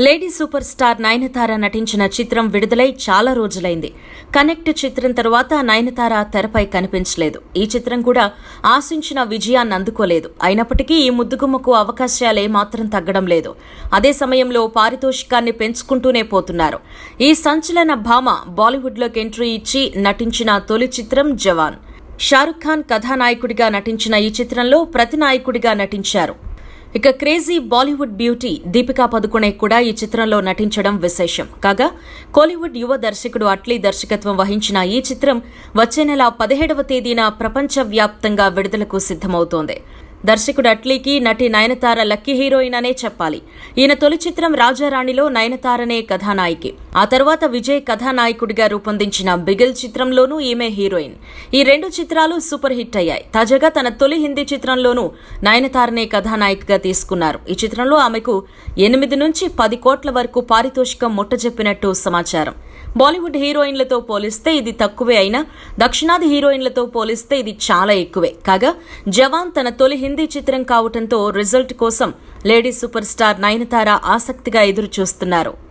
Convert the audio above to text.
Lady super star Nayanthara నటించిన చిత్రం విడుదలై చాలా రోజులైంది. కనెక్ట్ చిత్రం తర్వాత నయనతార తెరపై కనిపించలేదు. ఈ చిత్రం కూడా ఆశించిన విజయాన్ని అందుకోలేదు. అయినప్పటికీ ఈ ముద్దుగుమ్మకు అవకాశాలు ఏమాత్రం తగ్గడం లేదు. అదే సమయంలో పారితోషికాన్ని పెంచుకుంటూనే పోతున్నారు. ఈ సంచలన భామ బాలీవుడ్లోకి ఎంట్రీ ఇచ్చి నటించిన తొలి చిత్రం జవాన్. షారుఖ్ ఖాన్ కథానాయకుడిగా నటించిన ఈ చిత్రంలో ప్రతినాయకుడిగా నటించారు. ఇక క్రేజీ బాలీవుడ్ బ్యూటీ దీపికా పదుకునే కూడా ఈ చిత్రంలో నటించడం విశేషం. కాగా కోలీవుడ్ యువ దర్శకుడు అట్లీ దర్శకత్వం వహించిన ఈ చిత్రం వచ్చే నెల పదిహేడవ తేదీన ప్రపంచవ్యాప్తంగా విడుదలకు సిద్దమవుతోంది దర్శకుడు అట్లీకి నటి నయనతార లక్కీ హీరోయిన్ అనే చెప్పాలి. ఈయన తొలి చిత్రం రాజారాణిలో నయనతారనే కథానాయికి. ఆ తర్వాత విజయ్ కథానాయకుడిగా రూపొందించిన బిగిల్ చిత్రంలోనూ ఈమె హీరోయిన్. ఈ రెండు చిత్రాలు సూపర్ హిట్ అయ్యాయి. తాజాగా తన తొలి హిందీ చిత్రంలోనూ నయనతారనే కథానాయికగా తీసుకున్నారు. ఈ చిత్రంలో ఆమెకు ఎనిమిది నుంచి పది కోట్ల వరకు పారితోషికం ముట్టజెప్పినట్టు సమాచారం. బాలీవుడ్ హీరోయిన్లతో పోలిస్తే ఇది తక్కువే అయినా దక్షిణాది హీరోయిన్లతో పోలిస్తే ఇది చాలా ఎక్కువే. కాగా జవాన్ తన తొలి హిందీ చిత్రం కావటంతో రిజల్ట్ కోసం లేడీ సూపర్ స్టార్ నయనతార ఆసక్తిగా ఎదురు చూస్తున్నారు